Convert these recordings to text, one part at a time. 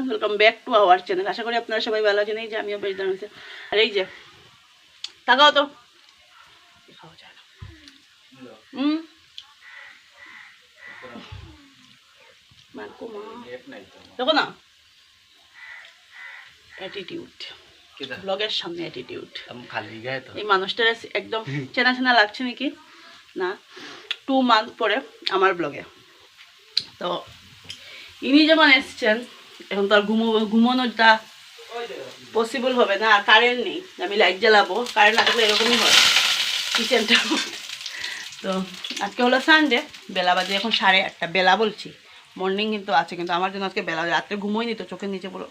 Welcome back to our channel আশা করি আপনারা সবাই ভালো আছেন এই যে আমিও বেশ দাঁড়িয়েছি আর এই যে তাকাও তো। হুম? দেখো না। অ্যাটিটিউড ব্লগের সামনে অ্যাটিটিউড এই মানুষটার একদম চেনা চেনা লাগছে নাকি? না। টু মান্থ পরে আমার ব্লগে। তো ইনি যেমন এসছেন এখন তো আর ঘুমো, ঘুমানোটা পসিবল হবে না, আর কারেন্ট নেই। আমি লাইট জ্বালাবো কারেন্ট না থাকলে এরকমই হয় কিচেনটা তো আজকে হলো সানডে বেলা বাজে এখন সাড়ে আটটা, বেলা বলছি। মর্নিং কিন্তু আছে, কিন্তু আমার জন্য আজকে বেলা, রাত্রে ঘুমোয়নি তো, চোখের নিচে পুরো।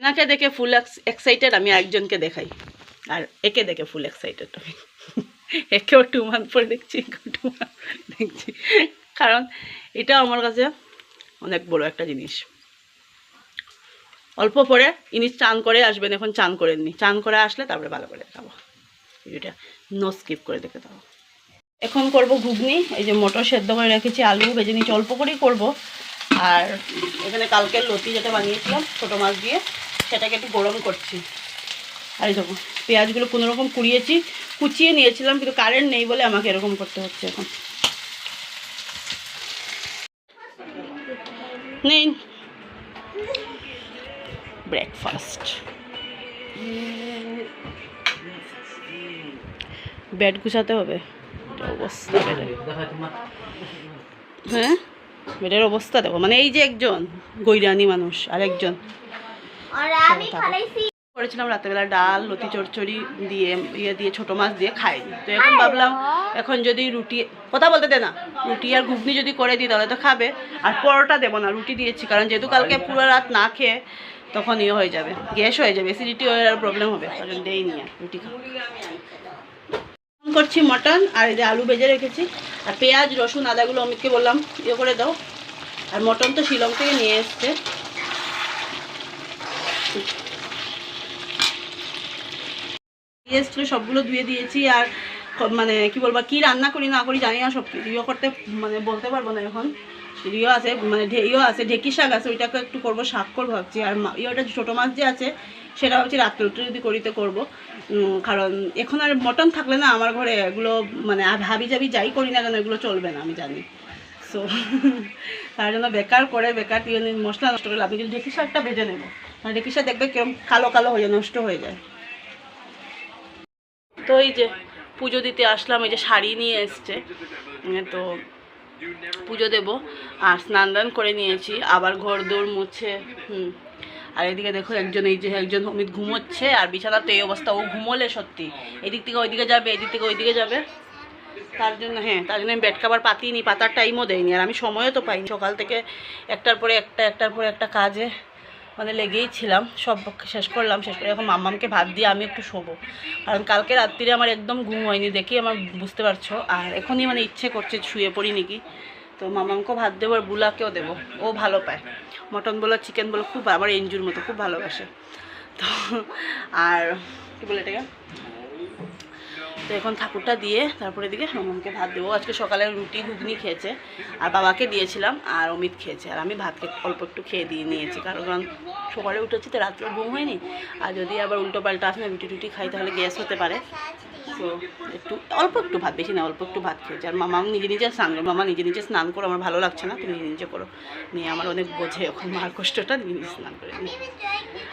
এনাকে দেখে ফুল এক্সাইটেড আমি একজনকে দেখাই। আর একে দেখে ফুল এক্সাইটেড আমি। একেও টু মান্থ পরে দেখছি দেখছি। কারণ এটা আমার কাছে অনেক বড় একটা জিনিস। অল্প পরে ইনি চান করে আসবেন, এখন চান করেননি। চান করে আসলে তারপরে ভালো করে দেখাবো ভিডিওটা নো স্কিপ করে দেখে দেবো এখন করব ঘুগনি, এই যে মটর সেদ্ধ করে রেখেছি, আলু ভেজে নিচ্ছি অল্প করেই করব। আর এখানে কালকের লতি যেটা বানিয়েছিলাম, ছোটো মাছ দিয়ে, সেটাকে একটু গরম করছি। আর দেখো, পেঁয়াজগুলো কোনো রকম কুড়িয়েছি, কুচিয়ে নিয়েছিলাম, কিন্তু কারেন্ট নেই বলে আমাকে এরকম করতে হচ্ছে এখন। নেই ব্রেকফাস্ট ব্যাট গুছাতে হবে? অবস্থা হ্যাঁ? বেডের অবস্থা দেখো। মানে এই যে একজন গৈরানি মানুষ আর একজন করেছিলাম রাত্রেবেলা ডাল লতি চচ্চড়ি দিয়ে ইয়ে দিয়ে ছোটো মাছ দিয়ে খাই। তো এখন ভাবলাম এখন যদি রুটি কথা বলতে দে না রুটি আর ঘুগনি যদি করে দিই তাহলে তো খাবে। আর পরোটা দেবো না রুটি দিয়েছি কারণ যেহেতু কালকে পুরো রাত না খেয়ে তখন ইয়ে হয়ে যাবে গ্যাস হয়ে যাবে অ্যাসিডিটি হয়ে আর প্রবলেম হবে কারণ দেই নি আর রুটি খাব করছি মটন আর এই যে আলু ভেজে রেখেছি। আর পেঁয়াজ রসুন আদাগুলো অমিতকে বললাম ইয়ে করে দাও। আর মটন তো শিলং থেকে নিয়ে এসছে দিয়ে এসেছিল, সবগুলো ধুয়ে দিয়েছি আর মানে কি বলব, কি রান্না করি না করি জানি না সব ইয়ে করতে মানে বলতে পারব না এখন। ইয়েও আছে মানে ইয়েও আছে, ঢেকি শাক আছে, ওইটাকে একটু করব, শাক করব ভাবছি। আর ইয়েটা ছোটো মাছ যে আছে, সেটা ভাবছি রাত্রে উঠে যদি করিতে করব। কারণ এখন আর মটন থাকলে না আমার ঘরে এগুলো মানে হাবি জাবি যাই করি না কেন, এগুলো চলবে না আমি জানি। সো তার জন্য বেকার করে, বেকার মশলা নষ্ট করে লাভ নেই। কিন্তু ঢেকি শাকটা ভেজে নেব। আর ঢেকি শাক দেখবে কেরম কালো কালো হয়ে নষ্ট হয়ে যায়। তো এই যে পুজো দিতে আসলাম, এই যে শাড়ি নিয়ে এসছে। তো পুজো দেব। আর স্নান দান করে নিয়েছি, আবার ঘর দৌড় মুছে, হুম। আর এদিকে দেখো একজন, এই যে একজন অমিত ঘুমোচ্ছে, আর বিছানার তো এই অবস্থা, ও ঘুমোলে সত্যি। এদিক থেকে ওইদিকে যাবে, এদিক থেকে ওইদিকে যাবে। তার জন্য হ্যাঁ তার জন্য আমি বেড কাভার পাতিনি পাতার টাইমও দেয়নি। আর আমি সময়ও তো পাইনি। সকাল থেকে একটার পরে একটা, একটার পরে একটা কাজে মানে লেগেই ছিলাম, সব শেষ করলাম, শেষ করে এখন মাম্মামকে ভাত দিয়ে আমি একটু শোবো। কারণ কালকে রাত্রিরে আমার একদম ঘুম হয়নি দেখি আমার বুঝতে পারছ। আর এখনই মানে ইচ্ছে করছে শুয়ে পড়ি নাকি। তো মামামকেও ভাত দেবো আর বুলাকেও দেবো। ও ভালো পায়। মটন বলো চিকেন বলো খুব, আমার এনজুর মতো খুব ভালোবাসে। তো, আর কী বলে এটাকে? তো এখন ঠাকুরটা দিয়ে তারপরে দিকে মামামকে ভাত দেবো। আজকে সকালে রুটি, ঘুগনি খেয়েছে, আর বাবাকে দিয়েছিলাম, আর অমিত খেয়েছে, আর আমি ভাতকে অল্প একটু খেয়ে দিয়ে নিয়েছি, কারণ কারণ সকালে উঠেছি তো রাত্রে ঘুম হয়নি, আর যদি আবার উল্টো পাল্টা আসে না রুটি টুটি খাই, তাহলে গ্যাস হতে পারে। তো একটু, অল্প একটু ভাত, বেশি না, অল্প একটু ভাত খেয়েছে, আর মামা নিজে নিজে স্নান করে, মামা নিজে নিজে স্নান করো, আমার ভালো লাগছে না, তুমি নিজে নিজে করো। নিয়ে আমার অনেক বোঝে এখন মার কষ্টটা, নিজে নিজে স্নান করে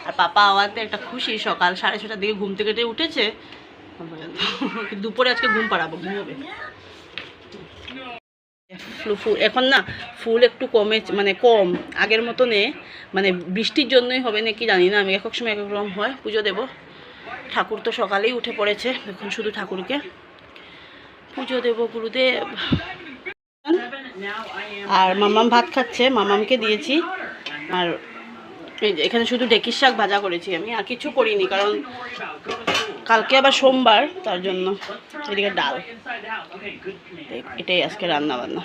আর পাপা আমাদের একটা খুশি, সকাল সাড়ে ছটার দিকে ঘুম থেকে উঠেছে দুপুরে আজকে ঘুম পাড়াবো ঘুমোবে এখন না ফুল একটু কমে মানে কম, আগের মতো নে মানে বৃষ্টির জন্যই হবে নাকি জানি না, আমি এক এক সময় এক এক রকম হয়, পুজো দেবো। ঠাকুর তো সকালেই উঠে পড়েছে, এখন শুধু ঠাকুরকে। পুজো দেবো গুরুদেব। আর মামাম ভাত খাচ্ছে, মামামকে দিয়েছি। আর এখানে শুধু ডেকির শাক ভাজা করেছি আমি, আর কিছু করিনি, কারণ কালকে আবার সোমবার, তার জন্য এদিকে ডাল। এটাই আজকে রান্না বান্না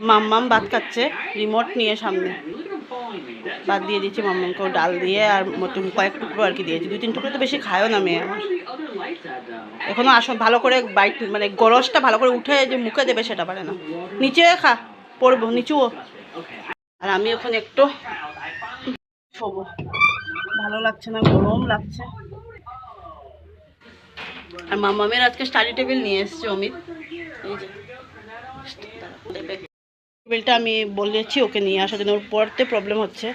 মাম্মাম ভাত খাচ্ছে, রিমোট নিয়ে সামনে। ভাত দিয়ে দিচ্ছি মাম্মামকেও ডাল দিয়ে, আর মতো কয়েক টুকরো আর কি দিয়েছি। দুই তিন টুকরো তো বেশি খায়ও না মেয়ে আমার। এখনও আসো, ভালো করে বাইট মানে গরসটা ভালো করে উঠে যে মুখে দেবে সেটা পারে না। নিচে খা পড়ব নিচুও। আর আমি এখন একটু শোবো ভালো লাগছে না, গরম লাগছে। আর মামামের আজকে স্টাডি টেবিল নিয়ে এসছে অমিত। টেবিলটা আমি বলেছি ওকে নিয়ে আসার জন্য ওর পড়তে প্রবলেম হচ্ছে।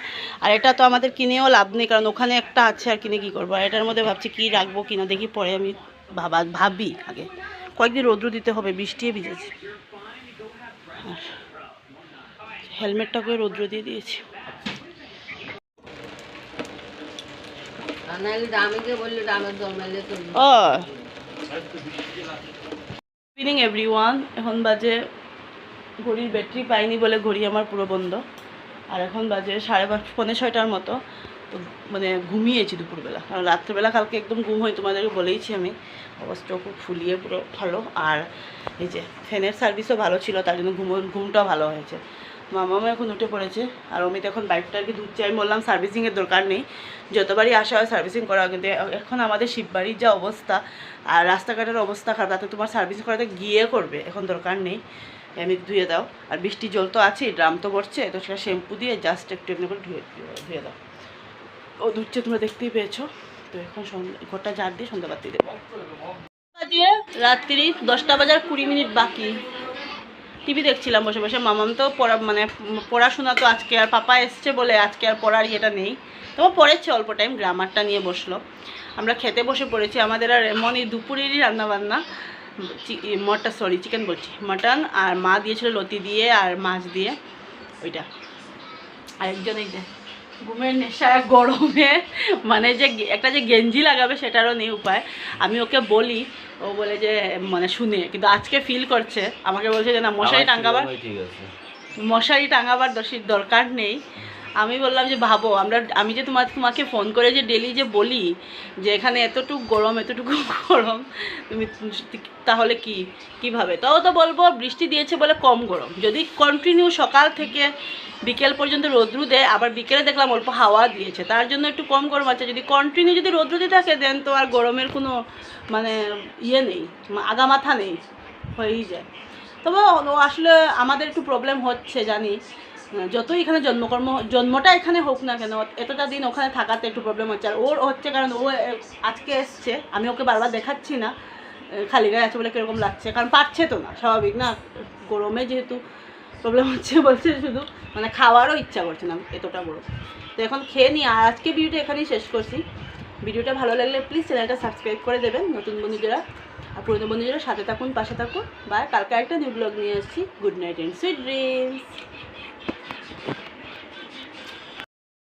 আর এটা তো আমাদের কিনেও লাভ নেই কারণ ওখানে একটা আছে আর কিনে কী করব? আর এটার মধ্যে ভাবছি কী রাখব কিনা দেখি পরে আমি ভাবা ভাবি আগে। কয়েকদিন রৌদ্র দিতে হবে বৃষ্টি ভিজেছে। হেলমেটটাকে রৌদ্র দিয়ে দিয়েছি। ও ইভিনিং এভরি ওয়ান এখন বাজে ঘড়ির ব্যাটারি পাইনি বলে ঘড়ি আমার পুরো বন্ধ। আর এখন বাজে সাড়ে পাঁচ পনেরো ছয়টার মতো। তো মানে ঘুমিয়েছি দুপুরবেলা। কারণ রাত্রেবেলা কালকে একদম ঘুম হয়, তোমাদেরকে বলেইছি আমি। অবস্থা খুব ফুলিয়ে পুরো ভালো। আর এই যে ফ্যানের সার্ভিসও ভালো ছিল, তার জন্য ঘুম, ঘুমটাও ভালো হয়েছে। মামামা এখন উঠে পড়েছে, আর অমিত এখন বাইকটা আর কি ধুচ্ছে। আমি বললাম সার্ভিসিংয়ের দরকার নেই। যতবারই আসা হয় সার্ভিসিং করা কিন্তু এখন আমাদের শিববাড়ির যা অবস্থা, আর রাস্তাঘাটের অবস্থা খারাপ, তাতে তোমার সার্ভিসিং করাতে গিয়ে করবে, এখন দরকার নেই। এমনি ধুয়ে দাও। আর বৃষ্টির জল তো আছেই, ড্রাম তো পড়ছে, তো সেটা শ্যাম্পু দিয়ে জাস্ট একটু এমনি করে ধুয়ে ধুয়ে দাও। ও ধুচ্ছে, তোমরা দেখতেই পেয়েছ। তো এখন ঘরটা ঝাড় দিয়ে সন্ধ্যা বাতি দেবো রাত্রি দশটা বাজার কুড়ি মিনিট বাকি। টিভি দেখছিলাম বসে বসে। মামাম তো পড়া মানে পড়াশোনা তো আজকে আর পাপা এসছে বলে আজকে আর পড়ার ইয়েটা নেই। তবু পড়েছে অল্প টাইম, গ্রামারটা নিয়ে বসল। আমরা খেতে বসে পড়েছি। আমাদের আর এমনই দুপুরেরই রান্নাবান্না। মটন সরি চিকেন বলছি। মটন আর মা দিয়েছিল লতি দিয়ে আর মাছ দিয়ে। ওইটা। আরেকজন এই যে ঘুমের নেশা গরমে। মানে যে একটা যে গেঞ্জি লাগাবে সেটারও নেই উপায়। আমি ওকে বলি ও বলে যে মানে শুনে কিন্তু আজকে ফিল করছে। আমাকে বলছে যে না মশারি টাঙ্গাবার মশারি টাঙাবার দোষীর দরকার নেই। আমি বললাম যে, ভাবো, আমরা, আমি যে তোমার, তোমাকে ফোন করে যে ডেলি যে বলি যে, এখানে এতটুকু গরম এতটুকু গরম, তুমি তাহলে কি, কীভাবে? তাও তো বলব, বৃষ্টি দিয়েছে বলে কম গরম। যদি কন্টিনিউ সকাল থেকে বিকেল পর্যন্ত রোদ্রু দেয়, আবার বিকেলে দেখলাম অল্প হাওয়া দিয়েছে, তার জন্য একটু কম গরম আছে। যদি কন্টিনিউ যদি রোদ্রু দিয়ে থাকে দেন তো আর গরমের কোনো মানে ইয়ে নেই আগামাথা নেই, হয়েই যায়। তবে আসলে আমাদের একটু প্রবলেম হচ্ছে, জানি। যতই এখানে জন্মকর্ম, জন্মটা এখানে হোক না কেন, এতটা দিন ওখানে থাকাতে একটু প্রবলেম হচ্ছে। আর ওর হচ্ছে কারণ ও আজকে এসছে, আমি ওকে বারবার দেখাচ্ছি না খালি গায়ে আছে বলে কীরকম লাগছে, কারণ পাচ্ছে তো না, স্বাভাবিক না? গরমে যেহেতু প্রবলেম হচ্ছে বলছে শুধু মানে খাওয়ারও ইচ্ছা করছে না, এতটা গরম। তো এখন খেয়ে নিই আর আজকে ভিডিওটা এখানেই শেষ করছি। ভিডিওটা ভালো লাগলে প্লিজ চ্যানেলটা সাবস্ক্রাইব করে দেবেন, নতুন বন্ধুরা। আর পুরনো বন্ধুরা সাথে থাকুন, পাশে থাকুন। বা কালকে একটা নিউ ব্লগ নিয়ে আসছি। Good night and sweet dreams